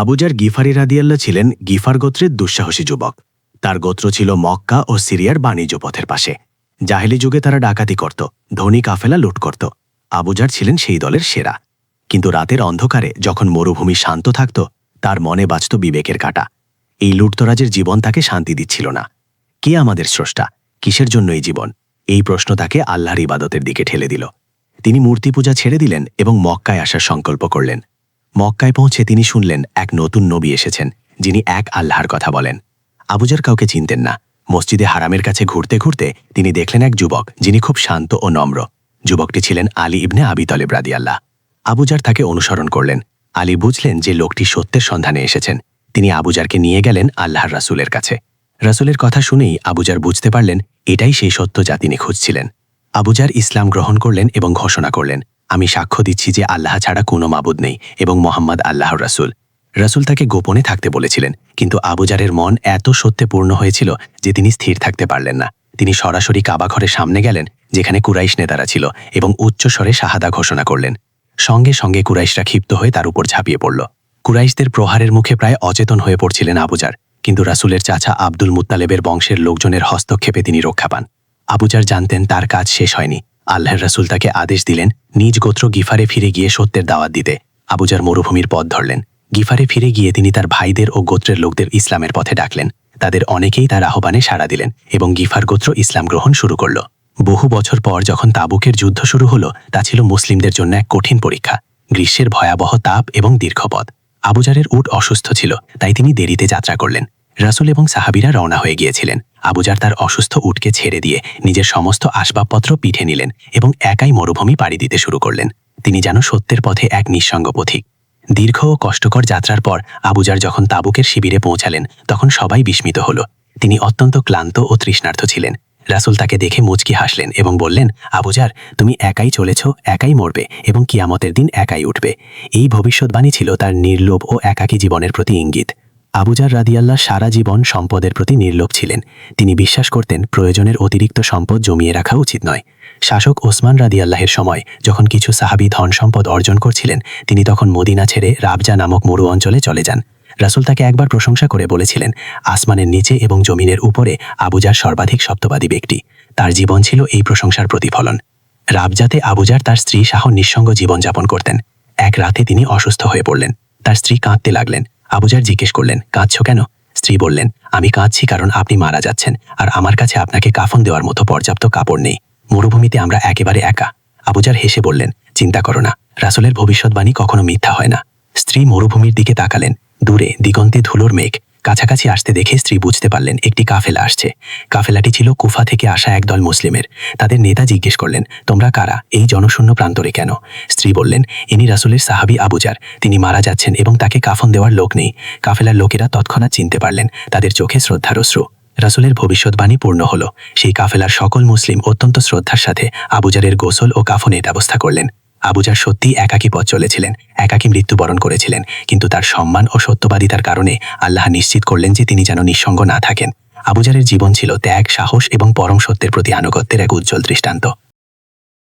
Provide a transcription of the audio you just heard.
আবুজার গিফারি রাদিয়াল্লা ছিলেন গিফার গোত্রের দুঃসাহসী যুবক। তার গোত্র ছিল মক্কা ও সিরিয়ার বাণিজ্য পথের পাশে। জাহেলি যুগে তারা ডাকাতি করত, ধনী কাফেলা লুট করত। আবুজার ছিলেন সেই দলের সেরা। কিন্তু রাতের অন্ধকারে যখন মরুভূমি শান্ত থাকত, তার মনে বাঁচত বিবেকের কাটা। এই লুটতরাজের জীবন তাকে শান্তি দিচ্ছিল না। কে আমাদের স্রষ্টা? কিসের জন্য এই জীবন? এই প্রশ্ন তাকে আল্লাহর ইবাদতের দিকে ঠেলে দিল। তিনি মূর্তি পূজা ছেড়ে দিলেন এবং মক্কায় আসার সংকল্প করলেন। মক্কায় পৌঁছে তিনি শুনলেন এক নতুন নবী এসেছেন, যিনি এক আল্লাহর কথা বলেন। আবুজার কাউকে চিনতেন না। মসজিদে হারামের কাছে ঘুরতে ঘুরতে তিনি দেখলেন এক যুবক, যিনি খুব শান্ত ও নম্র। যুবকটি ছিলেন আলী ইবনে আবি তলেব রাদিয়াল্লাহ। আবুজার তাকে অনুসরণ করলেন। আলী বুঝলেন যে লোকটি সত্যের সন্ধানে এসেছেন। তিনি আবুজারকে নিয়ে গেলেন আল্লাহর রাসূলের কাছে। রাসূলের কথা শুনেই আবুজার বুঝতে পারলেন, এটাই সেই সত্য যা তিনি খুঁজছিলেন। আবুজার ইসলাম গ্রহণ করলেন এবং ঘোষণা করলেন আমি সাক্ষ্য দিচ্ছি যে আল্লাহ ছাড়া কোনো মাবুদ নেই এবং মোহাম্মদ আল্লাহর রাসুল। রাসূল তাকে গোপনে থাকতে বলেছিলেন, কিন্তু আবুজারের মন এত সত্যে পূর্ণ হয়েছিল যে তিনি স্থির থাকতে পারলেন না। তিনি সরাসরি কাবা ঘরের সামনে গেলেন, যেখানে কুরাইশ নেতারা ছিল এবং উচ্চস্বরে শাহাদা ঘোষণা করলেন। সঙ্গে সঙ্গে কুরাইশরা ক্ষিপ্ত হয়ে তার উপর ঝাঁপিয়ে পড়ল। কুরাইশদের প্রহারের মুখে প্রায় অচেতন হয়ে পড়ছিলেন আবুজার কিন্তু রাসূলের চাচা আব্দুল মুত্তালেবের বংশের লোকজনের হস্তক্ষেপে তিনি রক্ষা পান। আবুজার জানতেন তার কাজ শেষ হয়নি। আল্লাহর রাসূল তাকে আদেশ দিলেন, নিজ গোত্র গিফারে ফিরে গিয়ে সত্যের দাওয়াত দিতে। আবুজার মরুভূমির পথ ধরলেন। গিফারে ফিরে গিয়ে তিনি তার ভাইদের ও গোত্রের লোকদের ইসলামের পথে ডাকলেন। তাদের অনেকেই তার আহ্বানে সাড়া দিলেন এবং গিফার গোত্র ইসলাম গ্রহণ শুরু করল। বহু বছর পর যখন তাবুকের যুদ্ধ শুরু হলো, তা ছিল মুসলিমদের জন্য এক কঠিন পরীক্ষা। গ্রীষ্মের ভয়াবহ তাপ এবং দীর্ঘপথ। আবুজারের উট অসুস্থ ছিল, তাই তিনি দেরিতে যাত্রা করলেন। রাসুল এবং সাহাবিরা রওনা হয়ে গিয়েছিলেন। আবুজার তার অসুস্থ উটকে ছেড়ে দিয়ে নিজের সমস্ত আসবাবপত্র পিঠে নিলেন এবং একাই মরুভূমি পাড়ি দিতে শুরু করলেন। তিনি যেন সত্যের পথে এক নিঃসঙ্গ পথিক। দীর্ঘ ও কষ্টকর যাত্রার পর আবুজার যখন তাবুকের শিবিরে পৌঁছালেন, তখন সবাই বিস্মিত হল। তিনি অত্যন্ত ক্লান্ত ও তৃষ্ণার্থ ছিলেন। রাসুল তাকে দেখে মুচকি হাসলেন এবং বললেন আবুজার তুমি একাই চলেছ, একাই মরবে এবং কিয়ামতের দিন একাই উঠবে। এই ভবিষ্যৎবাণী ছিল তার নির্লোভ ও একাকী জীবনের প্রতি ইঙ্গিত। আবুজার রাদিয়াল্লাহ সারা জীবন সম্পদের প্রতি নির্লোভ ছিলেন। তিনি বিশ্বাস করতেন প্রয়োজনের অতিরিক্ত সম্পদ জমিয়ে রাখা উচিত নয়। শাসক ওসমান রাদিয়াল্লাহের সময় যখন কিছু সাহাবি ধন সম্পদ অর্জন করছিলেন, তিনি তখন মদিনা ছেড়ে রাবজা নামক মরু অঞ্চলে চলে যান। রাসুল তাকে একবার প্রশংসা করে বলেছিলেন, আসমানের নিচে এবং জমিনের উপরে আবুজার সর্বাধিক সত্যবাদী ব্যক্তি। তার জীবন ছিল এই প্রশংসার প্রতিফলন। রাবজাতে আবুজার তার স্ত্রী শাহ নিঃসঙ্গ জীবনযাপন করতেন। এক রাতে তিনি অসুস্থ হয়ে পড়লেন। তার স্ত্রী কাঁদতে লাগলেন। আবুজার জিজ্ঞেস করলেন, কাঁদছ কেন? স্ত্রী বললেন, আমি কাঁদছি কারণ আপনি মারা যাচ্ছেন আর আমার কাছে আপনাকে কাফন দেওয়ার মতো পর্যাপ্ত কাপড় নেই। মরুভূমিতে আমরা একেবারে একা। আবুজার হেসে বললেন, চিন্তা করো না, রাসুলের ভবিষ্যৎবাণী কখনো মিথ্যা হয় না। স্ত্রী মরুভূমির দিকে তাকালেন। দূরে দিগন্তে ধুলোর মেঘ। কাছাকাছি আসতে দেখে স্ত্রী বুঝতে পারলেন একটি কাফেলা আসছে। কাফেলাটি ছিল কুফা থেকে আসা একদল মুসলিমের। তাদের নেতা জিজ্ঞেস করলেন, তোমরা কারা? এই জনশূন্য প্রান্তরে কেন? স্ত্রী বললেন, ইনি রাসুলের সাহাবি আবুজার তিনি মারা যাচ্ছেন এবং তাকে কাফন দেওয়ার লোক নেই। কাফেলার লোকেরা তৎক্ষণাৎ চিনতে পারলেন, তাদের চোখে শ্রদ্ধার অশ্রু। রাসুলের ভবিষ্যৎবাণী পূর্ণ হল। সেই কাফেলার সকল মুসলিম অত্যন্ত শ্রদ্ধার সাথে আবুজারের গোসল ও কাফনের ব্যবস্থা করলেন। আবুজার সত্যি একাকী পথ চলেছিলেন, একাকী মৃত্যুবরণ করেছিলেন, কিন্তু তার সম্মান ও সত্যবাদিতার কারণে আল্লাহ নিশ্চিত করলেন যে তিনি যেন নিঃসঙ্গ না থাকেন। আবুজারের জীবন ছিল ত্যাগ, সাহস এবং পরম সত্যের প্রতি আনুগত্যের এক উজ্জ্বল দৃষ্টান্ত।